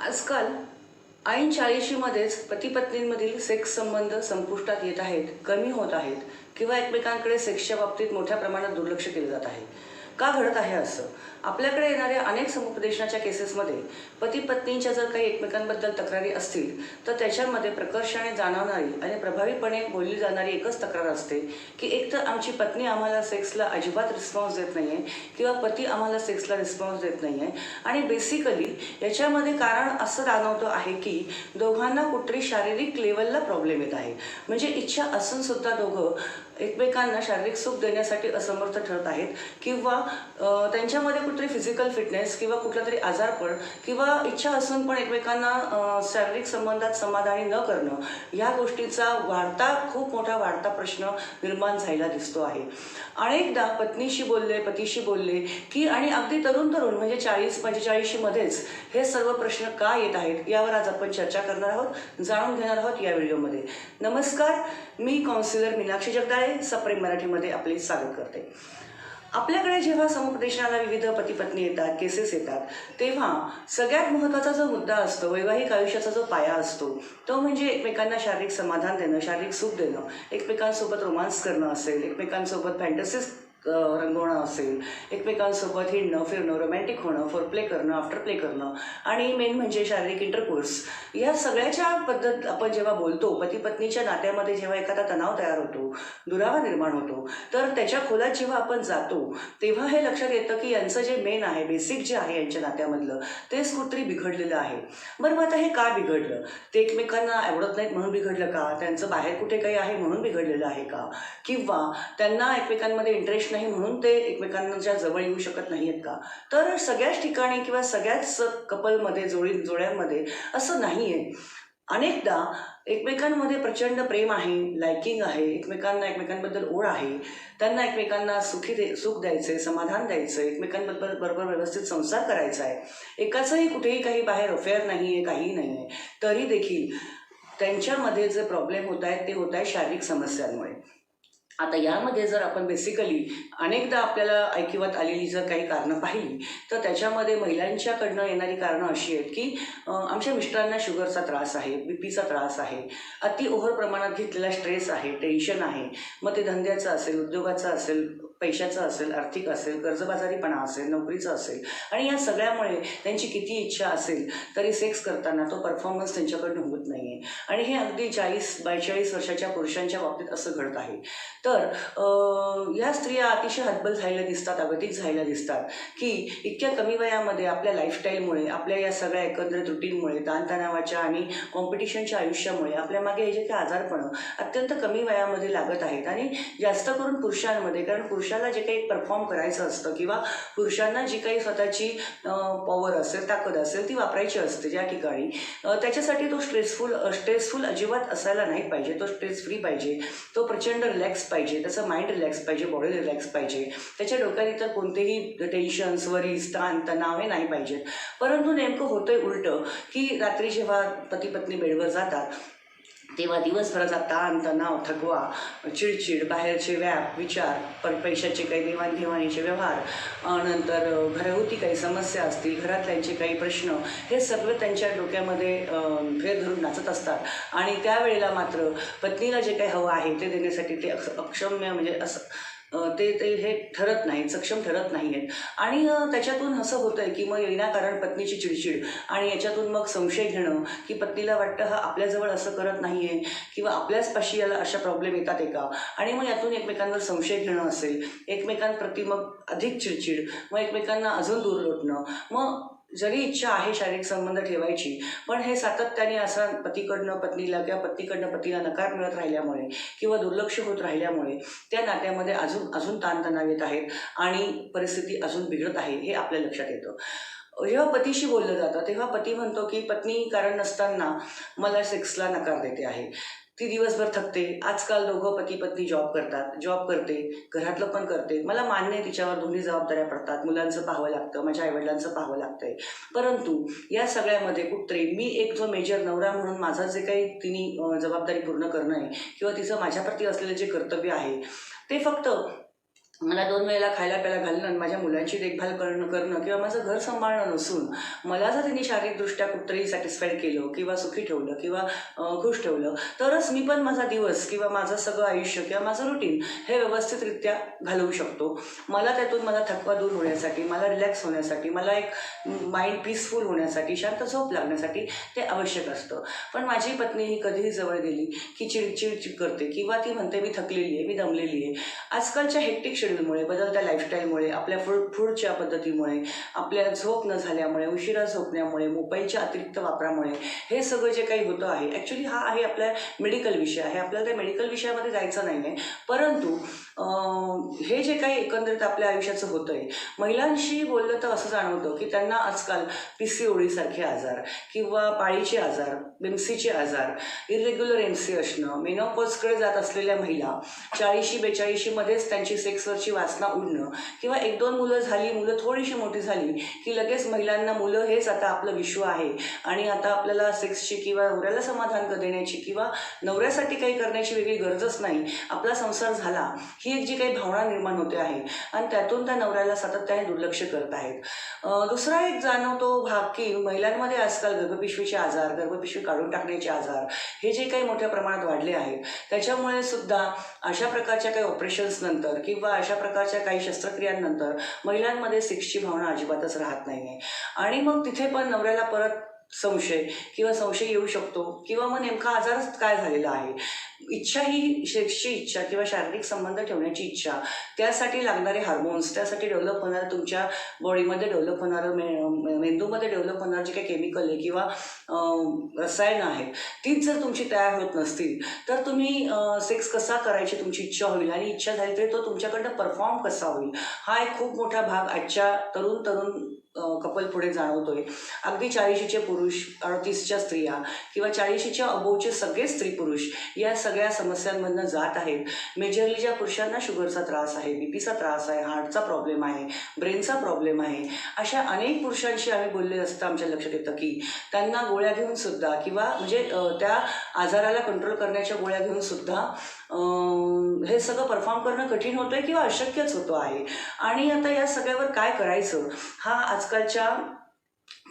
आजकाल ऐन चाळीशीमध्येच पतीपत्नींमधील सेक्स संबंध संपुष्टात येत आहेत कमी होत आहेत किंवा एकमेकांकडे सेक्सच्या बाबतीत मोठ्या प्रमाणात दुर्लक्ष केलं जात आहे. का घडत आहे असं. आपल्याकडे येणाऱ्या अनेक समुपदेशनाच्या केसेसमध्ये पती पत्नींच्या जर काही एकमेकांबद्दल तक्रारी असतील तर त्याच्यामध्ये प्रकर्षाने जाणवणारी आणि प्रभावीपणे बोलली जाणारी एकच तक्रार असते की एकतर आमची पत्नी आम्हाला सेक्सला अजिबात रिस्पॉन्स देत नाही आहे किंवा पती आम्हाला सेक्सला रिस्पॉन्स देत नाही आहे आणि बेसिकली याच्यामध्ये कारण असं जाणवतं आहे की दोघांना कुठेतरी शारीरिक लेवलला प्रॉब्लेम येत आहे. म्हणजे इच्छा असून सुद्धा दोघं एकमेकांना शारीरिक सुख देण्यासाठी असमर्थ ठरत आहेत किंवा त्यांच्यामध्ये कुठेतरी फिजिकल फिटनेस किंवा कुठला तरी आजारपण किंवा इच्छा असून पण एकमेकांना शारीरिक संबंधात समाधानी न करणं ह्या गोष्टीचा वाढता खूप मोठा वाढता प्रश्न निर्माण झालेला दिसतो आहे. अनेकदा पत्नीशी बोलले पतीशी बोलले की आणि अगदी तरुण तरुण म्हणजे चाळीस पंचेचाळीशीमध्येच हे सर्व प्रश्न का येत आहेत यावर आज आपण चर्चा करणार आहोत जाणून घेणार आहोत या व्हिडिओमध्ये. नमस्कार मी काउन्सिलर मीनाक्षी जगदाळे. सप्रेम मराठीमध्ये आपले स्वागत करते. आपल्याकडे जेव्हा समुपदेशनाला विविध पतीपत्नी येतात केसेस येतात तेव्हा सगळ्यात महत्त्वाचा जो मुद्दा असतो वैवाहिक आयुष्याचा जो पाया असतो तो म्हणजे एकमेकांना शारीरिक समाधान देणं शारीरिक सुख देणं एकमेकांसोबत रोमांस करणं असेल एकमेकांसोबत फॅन्टसीज रंगवणं असेल. एकमेकांसोबत हिंडणं फिरणं रोमॅन्टिक होणं फोर प्ले करणं आफ्टर प्ले करणं. आणि मेन म्हणजे शारीरिक इंटरकोर्स या सगळ्याच्या पद्धत आपण जेव्हा बोलतो पती पत्नीच्या नात्यामध्ये जेव्हा एखादा तणाव तयार होतो दुरावा निर्माण होतो तर त्याच्या खोलात जेव्हा आपण जातो तेव्हा हे लक्षात येतं की यांचं जे मेन आहे बेसिक जे आहे यांच्या नात्यामधलं तेच कुठतरी बिघडलेलं आहे. बरं मग आता हे का बिघडलं? ते एकमेकांना आवडत नाहीत म्हणून बिघडलं का? त्यांचं बाहेर कुठे काही आहे म्हणून बिघडलेलं आहे का? किंवा त्यांना एकमेकांमध्ये इंटरेस्ट नाही म्हणून ते एकमेकांच्या जवळ येऊ शकत नाही आहेत का? तर सगळ्याच ठिकाणी किंवा सगळ्याच कपलमध्ये जोडी जोड्यांमध्ये असं नाही आहे अनेकदा एकमेकांमध्ये प्रचंड प्रेम आहे लायकिंग आहे एकमेकांना एकमेकांबद्दल ओढ आहे त्यांना एकमेकांना सुखी दे सुख द्यायचं आहे समाधान द्यायचं आहे एकमेकांबद्दल बरोबर व्यवस्थित संसार करायचा आहे एकाचंही कुठेही काही बाहेर अफेअर नाही आहे काहीही नाही आहे तरी देखील त्यांच्यामध्ये जे प्रॉब्लेम होत आहेत ते होत आहे शारीरिक समस्यांमुळे. आता यामध्ये जर आपण बेसिकली अनेकदा आपल्याला ऐकिवात आलेली जर काही कारणं पाहिली तर त्याच्यामध्ये महिलांच्याकडनं येणारी कारणं अशी आहेत की आमच्या मिस्टरांना शुगरचा त्रास आहे बी पीचा त्रास आहे अति ओव्हर प्रमाणात घेतलेला स्ट्रेस आहे टेन्शन आहे. मग ते धंद्याचं असेल उद्योगाचं असेल पैशाचं असेल आर्थिक असेल कर्जबाजारीपणा असेल नोकरीचं असेल आणि या सगळ्यामुळे त्यांची किती इच्छा असेल तरी सेक्स करताना तो परफॉर्मन्स त्यांच्याकडनं होत नाही आहे आणि हे अगदी चाळीस बेचाळीस वर्षाच्या पुरुषांच्या बाबतीत असं घडत आहे. तर या स्त्रिया अतिशय हतबल झालेल्या दिसतात अगदीच झालेल्या दिसतात की इतक्या कमी वयामध्ये आपल्या लाईफस्टाईलमुळे आपल्या या सगळ्या एकंदर त्रुटींमुळे ताणतणावाच्या आणि कॉम्पिटिशनच्या आयुष्यामुळे आपल्या मागे हे जे काही आजारपणं अत्यंत कमी वयामध्ये लागत आहेत आणि जास्त करून पुरुषांमध्ये कारण पुरुष पुरुषाला जे काही परफॉर्म करायचं असतं किंवा पुरुषांना जी काही स्वतःची पॉवर असेल ताकद असेल ती वापरायची असते ज्या ठिकाणी. त्याच्यासाठी तो स्ट्रेसफुल स्ट्रेसफुल अजिबात असायला नाही पाहिजे. तो स्ट्रेस फ्री पाहिजे. तो प्रचंड रिलॅक्स पाहिजे. त्याचं माइंड रिलॅक्स पाहिजे बॉडी रिलॅक्स पाहिजे. त्याच्या डोक्यात इतर कोणतेही टेन्शन्स वरीज ताण तणाव हे नाही पाहिजेत. परंतु नेमकं होतंय उलटं की रात्री जेव्हा पती पत्नी बेडवर जातात तेव्हा दिवसभराचा ताण तणाव थकवा चिडचिड बाहेरचे व्याप विचार पर पैशाचे काही देवाणघेवाणीचे व्यवहार नंतर घरगुती काही समस्या असतील घरातल्यांचे काही प्रश्न हे सगळं त्यांच्या डोक्यामध्ये फेर धरून नाचत असतात. आणि त्यावेळेला मात्र पत्नीला जे काही हवं आहे ते देण्यासाठी ते अक्ष अक्षम्य म्हणजे असं ते ते हे ठरत नाहीत सक्षम ठरत नाही आहेत आणि त्याच्यातून असं होतं आहे की मग विनाकारण पत्नीची चिडचिड आणि याच्यातून मग संशय घेणं की पत्नीला वाटतं हा आपल्याजवळ असं करत नाही आहे किंवा आपल्याच पाशी याला अशा प्रॉब्लेम येतात एका. आणि मग यातून एकमेकांवर संशय घेणं असेल एकमेकांप्रती मग अधिक चिडचिड मग एकमेकांना अजून दूर लोटणं. मग जरी इच्छा आहे शारीरिक संबंध ठेवायची पण हे सातत्याने असं पतीकडनं पत्नीला किंवा पतीकडनं पतीला नकार मिळत राहिल्यामुळे किंवा दुर्लक्ष होत राहिल्यामुळे त्या नात्यामध्ये अजून अजून ताणतणाव येत आहेत आणि परिस्थिती अजून बिघडत आहे हे आपल्या लक्षात येतं. जेव्हा पतीशी बोललं जातं तेव्हा पती म्हणतो की पत्नी कारण नसताना मला सेक्सला नकार देते आहे. ती दिवसभर थकते. आजकाल दोघं पती पत्नी जॉब करतात. जॉब करते. घरातलं पण करते. मला मान्य आहे तिच्यावर दोन्ही जबाबदाऱ्या पडतात. मुलांचं पाहावं लागतं. माझ्या आईवडिलांचं पाहावं लागतंय. परंतु या सगळ्यामध्ये कुठतरी मी एक जो मेजर नवरा म्हणून माझं जे काही तिने जबाबदारी पूर्ण करणं आहे किंवा तिचं माझ्याप्रती असलेलं जे कर्तव्य आहे ते फक्त मला दोन वेळेला खायला प्यायला घालणं आणि माझ्या मुलांची देखभाल करणं करणं किंवा माझं घर सांभाळणं नसून मला जर त्यांनी शारीरिकदृष्ट्या कुठतरी सॅटिस्फाईड केलं किंवा सुखी ठेवलं किंवा खुश ठेवलं तरच मी पण माझा दिवस किंवा माझं सगळं आयुष्य किंवा माझं रुटीन हे व्यवस्थितरित्या घालवू शकतो. मला त्यातून मला थकवा दूर होण्यासाठी मला रिलॅक्स होण्यासाठी मला एक माइंड पीसफुल होण्यासाठी शांत झोप लागण्यासाठी ते आवश्यक असतं. पण माझी पत्नी ही कधीही जवळ गेली की चिडचिड करते किंवा ती म्हणते मी थकलेली आहे मी दमलेली आहे. आजकालच्या हेक्टिक शेड्यूलमुळे बदलत्या लाईफस्टाईलमुळे आपल्या फूड फूडच्या पद्धतीमुळे आपल्या झोप न झाल्यामुळे उशिरा झोपण्यामुळे मोबाईलच्या अतिरिक्त वापरामुळे हे सगळं जे काही होतं आहे ॲक्च्युली हा आहे आपल्या मेडिकल विषय आहे. आपल्याला त्या मेडिकल विषयामध्ये जायचं नाही आहे परंतु हे जे काही एकंदरीत आपल्या आयुष्याचं होतं आहे महिलांशी बोललं तर असं जाणवतं की त्यांना आजकाल पी सी ओळीसारखे आजार किंवा पाळीचे आजार बिमसीचे आजार इरेग्युलर एम सी असणं मेनोपॉजकडे जात असलेल्या महिला चाळीशी बेचाळीशीमध्येच त्यांची सेक्सवरची वासना उडणं किंवा एक दोन मुलं झाली मुलं थोडीशी मोठी झाली की लगेच महिलांना मुलं हेच आता आपलं विश्व आहे आणि आता आपल्याला सेक्सची किंवा नवऱ्याला समाधान देण्याची किंवा नवऱ्यासाठी काही करण्याची वेगळी गरजच नाही. आपला संसार झाला. ही एक जी काही भावना निर्माण होते आहे. आणि त्यातून त्या नवऱ्याला सातत्याने दुर्लक्ष करत आहेत. दुसरा एक जाणवतो भाग की महिलांमध्ये आजकाल गर्भपिशवीचे आजार गर्भपिशवी काढून टाकण्याचे आजार हे जे काही मोठ्या प्रमाणात वाढले आहेत त्याच्यामुळे सुद्धा अशा प्रकारच्या काही ऑपरेशन्स नंतर किंवा अशा प्रकारच्या काही शस्त्रक्रियांनंतर महिलांमध्ये सेक्सची भावना अजिबातच राहत नाही आहे आणि मग तिथे पण नवऱ्याला परत संशय किंवा संशय येऊ शकतो किंवा मग नेमका आजारच काय झालेला आहे? इच्छा ही सेक्सची इच्छा किंवा शारीरिक संबंध ठेवण्याची इच्छा त्यासाठी लागणारे हार्मोन्स त्यासाठी डेव्हलप होणारं तुमच्या बॉडीमध्ये डेव्हलप होणारं मे मेंदूमध्ये डेव्हलप होणारं जे काही केमिकल आहे किंवा रसायनं आहेत तीच जर तुमची तयार होत नसतील तर तुम्ही सेक्स कसा करायची तुमची इच्छा होईल आणि इच्छा झाली तरी तो तुमच्याकडनं परफॉर्म कसा होईल हा एक खूप मोठा भाग आजच्या तरुण तरुण कपल पुढे जाणवतोय. अगदी चाळीशीचे पुरुष अडतीसच्या स्त्रिया किंवा चाळीशीच्या अबोवचे सगळे स्त्री पुरुष या सगळ्या समस्यांमधनं जात आहेत. मेजरली ज्या पुरुषांना शुगरचा त्रास आहे बीपीचा त्रास आहे हार्टचा प्रॉब्लेम आहे ब्रेनचा प्रॉब्लेम आहे अशा अनेक पुरुषांशी आम्ही बोलले असता आमच्या लक्षात येतं की त्यांना गोळ्या घेऊन सुद्धा किंवा म्हणजे त्या आजाराला कंट्रोल करण्याच्या गोळ्या घेऊन सुद्धा हे सगळं परफॉर्म करणं कठीण होतं आहे किंवा अशक्यच होतं आहे. आणि आता या सगळ्यावर काय करायचं? हा आजकालच्या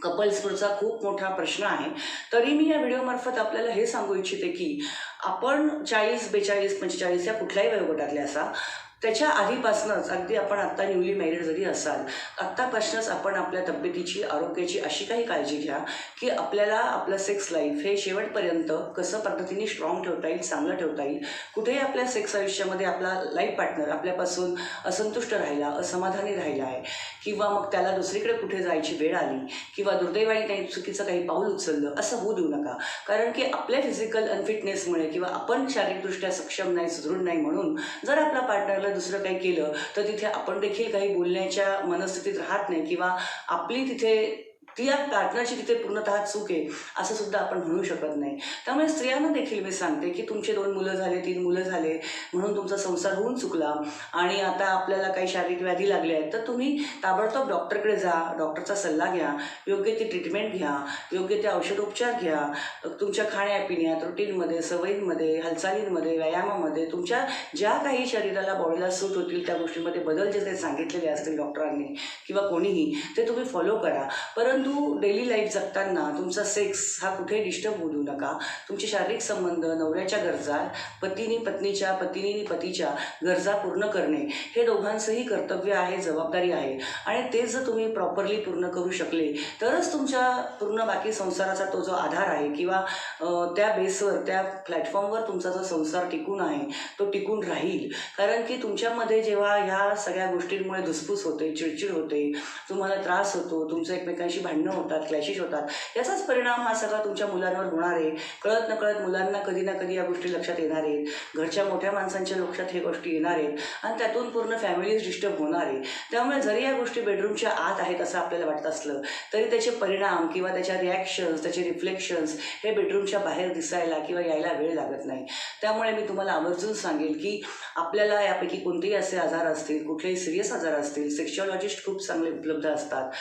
कपल्सवरचा खूप मोठा प्रश्न आहे. तरी मी या व्हिडिओमार्फत आपल्याला हे सांगू इच्छिते की आपण चाळीस बेचाळीस पंचेचाळीस या कुठल्याही वयोगटातले असा त्याच्या आधीपासूनच अगदी आपण आत्ता न्यूली मॅरिड जरी असाल आत्तापासूनच आपण आपल्या तब्येतीची आरोग्याची अशी काही काळजी घ्या की आपल्याला आपलं सेक्स लाईफ हे शेवटपर्यंत कसं पद्धतीने स्ट्रॉंग ठेवता येईल चांगलं ठेवता येईल कुठेही आपल्या सेक्स आयुष्यामध्ये आपला लाईफ पार्टनर आपल्यापासून असंतुष्ट राहिला असमाधानी राहिला आहे किंवा मग त्याला दुसरीकडे कुठे जायची वेळ आली किंवा दुर्दैवाने काही चुकीचं काही पाऊल उचललं असं होऊ देऊ नका. कारण की आपल्या फिजिकल अनफिटनेसमुळे किंवा आपण शारीरिकदृष्ट्या सक्षम नाही सुदृढ नाही म्हणून जर आपल्या पार्टनरला दुसरं काही केलं तर तिथे आपण देखील काही बोलण्याच्या मनस्थितीत राहत नाही किंवा आपली तिथे ती या पार्टनरची तिथे पूर्णतः चूक आहे असं सुद्धा आपण म्हणू शकत नाही. त्यामुळे स्त्रियांना देखील मी सांगते की तुमचे दोन मुलं झाले तीन मुलं झाले म्हणून तुमचा संसार होऊन चुकला. आणि आता आपल्याला काही शारीरिक व्याधी लागल्या आहेत तर तुम्ही ताबडतोब डॉक्टरकडे जा डॉक्टरचा सल्ला घ्या योग्य ती ट्रीटमेंट घ्या योग्य ते औषधोपचार घ्या तुमच्या खाण्यापिण्यात रुटीनमध्ये सवयींमध्ये हालचालींमध्ये व्यायामामध्ये तुमच्या ज्या काही शरीराला बॉडीला सूट होतील त्या गोष्टींमध्ये बदल जे काही सांगितलेले असतील डॉक्टरांनी किंवा कोणीही ते तुम्ही फॉलो करा. परंतु डेली लाईफ जगताना तुमचा सेक्स हा कुठे डिस्टर्ब होऊ देऊ नका. तुमचे शारीरिक संबंध नवऱ्याच्या गरजा पतीनी पत्नीच्या पतीने पतीच्या गरजा पूर्ण करणे हे दोघांचंही कर्तव्य आहे जबाबदारी आहे. आणि ते जर तुम्ही प्रॉपरली पूर्ण करू शकले तरच तुमच्या पूर्ण बाकी संसाराचा तो जो आधार आहे किंवा त्या बेसवर त्या प्लॅटफॉर्मवर तुमचा जो संसार टिकून आहे तो टिकून राहील. कारण की तुमच्यामध्ये जेव्हा ह्या सगळ्या गोष्टींमुळे धुसफूस होते चिडचिड होते तुम्हाला त्रास होतो तुमचं एकमेकांशी भांडणं होतात क्लॅशिश होतात. याचाच परिणाम हा सगळा तुमच्या मुलांवर होणार आहे. कळत नकळत मुलांना कधी ना कधी या गोष्टी लक्षात येणार आहेत. घरच्या मोठ्या माणसांच्या लक्षात हे गोष्टी येणार आहेत. आणि त्यातून पूर्ण फॅमिलीज डिस्टर्ब होणार आहे त्यामुळे जरी या गोष्टी बेडरूमच्या आत आहेत असं आपल्याला वाटत असलं तरी त्याचे परिणाम किंवा त्याच्या रिॲक्शन्स त्याचे रिफ्लेक्शन्स हे बेडरूमच्या बाहेर दिसायला किंवा यायला वेळ लागत नाही. त्यामुळे मी तुम्हाला आवर्जून सांगेल की आपल्याला यापैकी कोणतेही असे आजार असतील कुठलेही सिरियस आजार असतील सेक्शॉलॉजिस्ट खूप चांगले उपलब्ध असतात.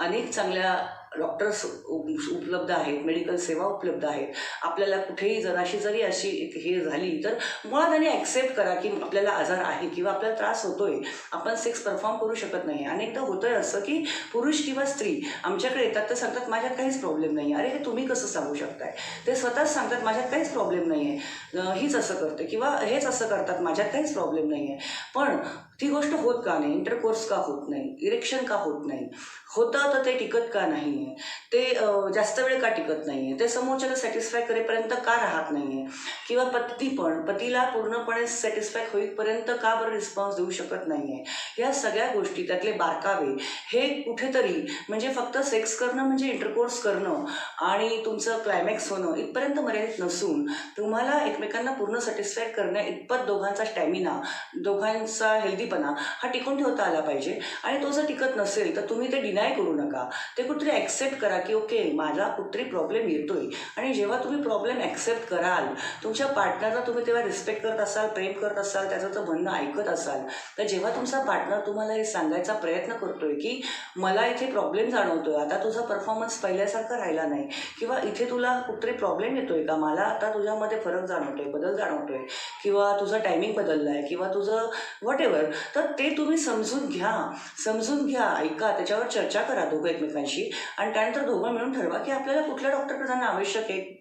अनेक चांगल्या डॉक्टर्स उपलब्ध आहेत मेडिकल सेवा उपलब्ध आहेत. आपल्याला कुठेही जराशी जरी अशी एक हे झाली तर मुळात आणि ॲक्सेप्ट करा की आपल्याला आजार आहे किंवा आपल्याला त्रास होतोय. आपण सेक्स परफॉर्म करू शकत नाही. अनेकदा होतंय असं की पुरुष किंवा स्त्री आमच्याकडे येतात तर सांगतात माझ्यात काहीच प्रॉब्लेम नाही अरे हे तुम्ही कसं सांगू शकताय? ते स्वतःच सांगतात माझ्यात काहीच प्रॉब्लेम नाही आहे हीच असं करते किंवा हेच असं करतात. माझ्यात काहीच प्रॉब्लेम नाही आहे पण ती गोष्ट होत का नाही? इंटरकोर्स का होत नाही? इरेक्शन का होत नाही? होतं तर ते टिकत का नाही? आहे ते जास्त वेळ का टिकत नाही आहे ते समोरच्याला सॅटिस्फाय करेपर्यंत का राहत नाही आहे किंवा पती पण पतीला पूर्णपणे सॅटिस्फाय होईपर्यंत का बरं रिस्पॉन्स देऊ शकत नाही आहे या सगळ्या गोष्टी त्यातले बारकावे. हे कुठेतरी म्हणजे फक्त सेक्स करणं म्हणजे इंटरकोर्स करणं आणि तुमचं क्लायमॅक्स होणं इथपर्यंत मर्यादित नसून तुम्हाला एकमेकांना पूर्ण सॅटिस्फाय करण्या इतपत दोघांचा स्टॅमिना दोघांचा हेल्दीपणा हा टिकून ठेवता आला पाहिजे. आणि तो जर टिकत नसेल तर तुम्ही ते डिनाय करू नका. ते कुठेतरी ॲक्सेप्ट करा की ओके माझा कुठतरी प्रॉब्लेम येतोय. आणि जेव्हा तुम्ही प्रॉब्लेम ॲक्सेप्ट कराल तुमच्या पार्टनरला तुम्ही तेव्हा रिस्पेक्ट करत असाल प्रेम करत असाल त्याचं तर म्हणणं ऐकत असाल. तर जेव्हा तुमचा पार्टनर तुम्हाला हे सांगायचा प्रयत्न करतोय की मला इथे प्रॉब्लेम जाणवतोय आता तुझा परफॉर्मन्स पहिल्यासारखा राहिला नाही किंवा इथे तुला कुठतरी प्रॉब्लेम येतोय का? मला आता तुझ्यामध्ये फरक जाणवतोय बदल जाणवतोय किंवा तुझं टायमिंग बदललं आहे किंवा तुझं वॉट एव्हर तर ते तुम्ही समजून घ्या. समजून घ्या. ऐका त्याच्यावर चर्चा करा दोघं एकमेकांशी. आणि त्यानंतर दोघं मिळून ठरवा की आपल्याला कुठल्या डॉक्टरकडे जाणं आवश्यक आहे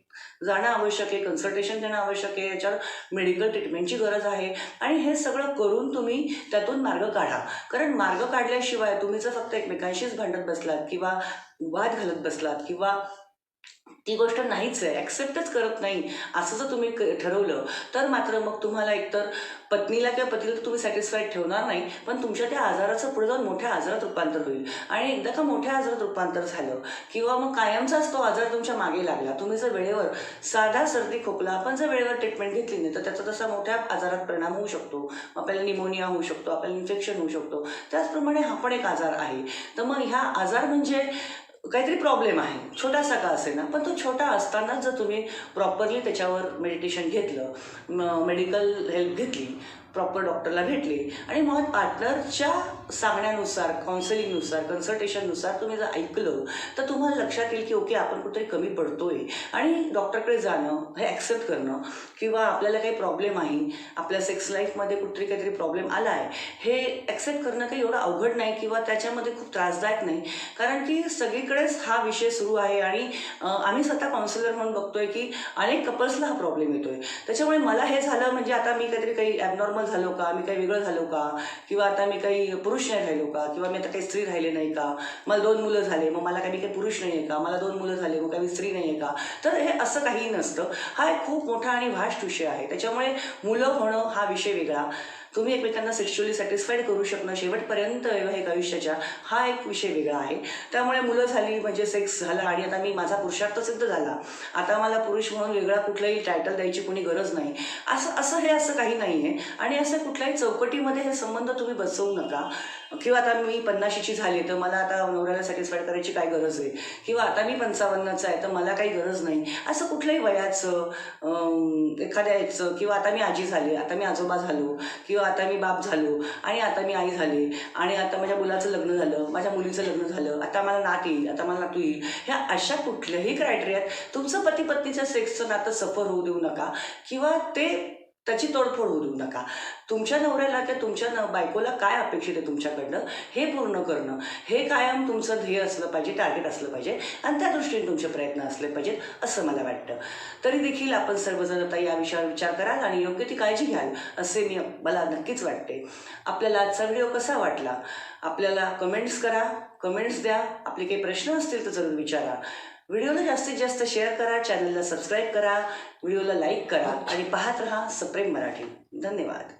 जाणं आवश्यक आहे कन्सल्टेशन देणं आवश्यक आहे याच्यावर मेडिकल ट्रीटमेंटची गरज आहे. आणि हे सगळं करून तुम्ही त्यातून मार्ग काढा. कारण मार्ग काढल्याशिवाय तुम्ही जर फक्त एकमेकांशीच भांडत बसलात किंवा वाद घालत बसलात किंवा ती गोष्ट नाहीच आहे. ॲक्सेप्टच करत नाही. असं जर तुम्ही ठरवलं तर मात्र मग तुम्हाला एकतर पत्नीला किंवा पतीला तर तुम्ही सॅटिस्फाईड ठेवणार नाही पण तुमच्या त्या आजाराचं पुढे जाऊन मोठ्या आजारात रूपांतर होईल. आणि एकदा का मोठ्या आजारात रूपांतर झालं किंवा मग कायमचाच तो आजार तुमच्या मागे लागला तुम्ही जर वेळेवर साधा सर्दी खोकला आपण जर वेळेवर ट्रीटमेंट घेतली नाही तर त्याचा तसा मोठ्या आजारात परिणाम होऊ शकतो. आपल्याला निमोनिया होऊ शकतो आपल्याला इन्फेक्शन होऊ शकतो. त्याचप्रमाणे हा पण एक आजार आहे. तर मग ह्या आजार म्हणजे काहीतरी प्रॉब्लेम आहे. छोटासा का असे ना पण तो छोटा असतानाच जर तुम्ही प्रॉपरली त्याच्यावर मेडिटेशन घेतलं मेडिकल हेल्प घेतली प्रॉपर डॉक्टरला भेटले. आणि मग पार्टनरच्या सांगण्यानुसार काउन्सिलिंगनुसार कन्सल्टेशननुसार तुम्ही जर ऐकलं तर तुम्हाला लक्षात येईल की ओके आपण कुठेतरी कमी पडतोय. आणि डॉक्टरकडे जाणं हे ॲक्सेप्ट करणं किंवा आपल्याला काही प्रॉब्लेम आहे आपल्या सेक्स लाईफमध्ये कुठेतरी काहीतरी प्रॉब्लेम आला आहे हे ॲक्सेप्ट करणं काही एवढं अवघड नाही किंवा त्याच्यामध्ये खूप त्रासदायक नाही. कारण की सगळीकडेच हा विषय सुरू आहे आणि आम्ही स्वतः काउन्सिलर म्हणून बघतोय की अनेक कपल्सला हा प्रॉब्लेम येतोय. त्याच्यामुळे मला हे झालं म्हणजे आता मी काहीतरी काही ॲबनॉर्मल झालो का? मी काही वेगळं झालो का? किंवा आता मी काही पुरुष नाही राहिलो का? किंवा मी आता काही स्त्री राहिले नाही का? मला दोन मुलं झाले मग मला काही मी काही पुरुष नाही आहे का? मला दोन मुलं झाले मग काही मी स्त्री नाही आहे का? तर हे असं काही नसतं. हा एक खूप मोठा आणि व्हास्ट विषय आहे. त्याच्यामुळे मुलं होणं हा विषय वेगळा. तुम्ही एकमेकांना सेक्शुअली सॅटिस्फाईड करू शकणं शेवटपर्यंत वैवाहिक आयुष्याच्या हा एक विषय वेगळा आहे. त्यामुळे मुलं झाली म्हणजे सेक्स झाला आणि आता मी माझा पुरुषार्थ सिद्ध झाला. आता मला पुरुष म्हणून वेगळा कुठलाही टायटल द्यायची कोणी गरज नाही. असं असं हे असं काही नाही आहे आणि असं कुठल्याही चौकटीमध्ये हे संबंध तुम्ही बसवू नका. किंवा आता मी पन्नाशीची झाली तर मला आता नवऱ्याला सॅटिस्फाईड करायची काय गरज आहे? किंवा आता मी पंचावन्नचं आहे तर मला काही गरज नाही. असं कुठल्याही वयाचं एखाद्या याचं किंवा आता मी आजी झाली आता मी आजोबा झालो किंवा आता मी बाप झालो आणि आता मी आई झाली आणि आता माझ्या मुलाचं लग्न झालं माझ्या मुलीचं लग्न झालं आता मला नात येईल आता मला नातू येईल. ह्या अशा कुठल्याही क्रायटेरियात तुमचं पती पत्नीच्या सेक्सचं नातं सफर होऊ देऊ नका. किंवा ते त्याची तोडफोड होऊ देऊ नका. तुमच्या नवऱ्याला किंवा तुमच्या न बायकोला काय अपेक्षित आहे तुमच्याकडनं? हे पूर्ण करणं. हे कायम तुमचं ध्येय असलं पाहिजे टार्गेट असलं पाहिजे आणि त्या दृष्टीने तुमचे प्रयत्न असले पाहिजेत असं मला वाटतं. तरी देखील आपण सर्वजण आता या विषयावर विचार कराल आणि योग्य ती काळजी घ्याल असे मी मला नक्कीच वाटते. आपल्याला आजचा व्हिडिओ कसा वाटला? आपल्याला कमेंट्स करा. कमेंट्स द्या. आपले काही प्रश्न असतील तर जरूर विचारा. व्हिडिओला जास्तीत जास्त शेअर करा चॅनलला सबस्क्राईब करा व्हिडिओला लाईक करा आणि पाहत रहा सप्रेम मराठी. धन्यवाद.